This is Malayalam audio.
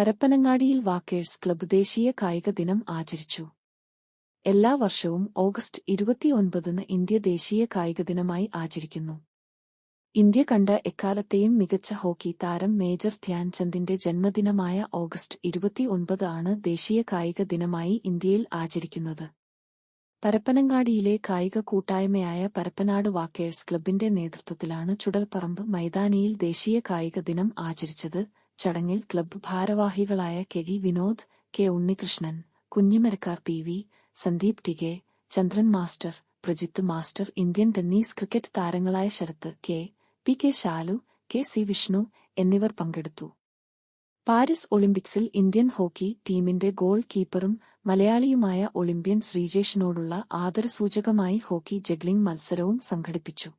പരപ്പനങ്ങാടിയിൽ വാക്കേഴ്സ് ക്ലബ്ബ് ദേശീയ കായിക ദിനം ആചരിച്ചു. എല്ലാ വർഷവും ഓഗസ്റ്റ് ഇരുപത്തിയൊൻപതിന് ഇന്ത്യ ദേശീയ കായിക ദിനമായി ആചരിക്കുന്നു. ഇന്ത്യ കണ്ട എക്കാലത്തെയും മികച്ച ഹോക്കി താരം മേജർ ധ്യാൻചന്ദിന്റെ ജന്മദിനമായ ഓഗസ്റ്റ് ഇരുപത്തിയൊൻപത് ആണ് ദേശീയ കായിക ദിനമായി ഇന്ത്യയിൽ ആചരിക്കുന്നത്. പരപ്പനങ്ങാടിയിലെ കായിക കൂട്ടായ്മയായ പരപ്പനാട് വാക്കേഴ്സ് ക്ലബിന്റെ നേതൃത്വത്തിലാണ് ചുടൽപ്പറമ്പ് മൈതാനിയിൽ ദേശീയ കായിക ദിനം ആചരിച്ചത്. ചടങ്ങിൽ ക്ലബ്ബ് ഭാരവാഹികളായ K E Vinod K Unnikrishnan Kunjimarakkar P V Sandeep TK Chandran master Prajith master Indian tennis cricket താരങ്ങളായ Sarath K P K Shalu K C Vishnu എന്നിവർ പങ്കെടുത്തു. പാരീസ് ഒളിമ്പിക്സിൽ ഇന്ത്യൻ ഹോക്കി ടീമിന്റെ ഗോൾ കീപ്പറും മലയാളിയുമായ ഒളിമ്പ്യൻ ശ്രീജേഷിനോടുള്ള ആദരസൂചകമായി ഹോക്കി ജഗ്ലിംഗ് മത്സരവും സംഘടിപ്പിച്ചു.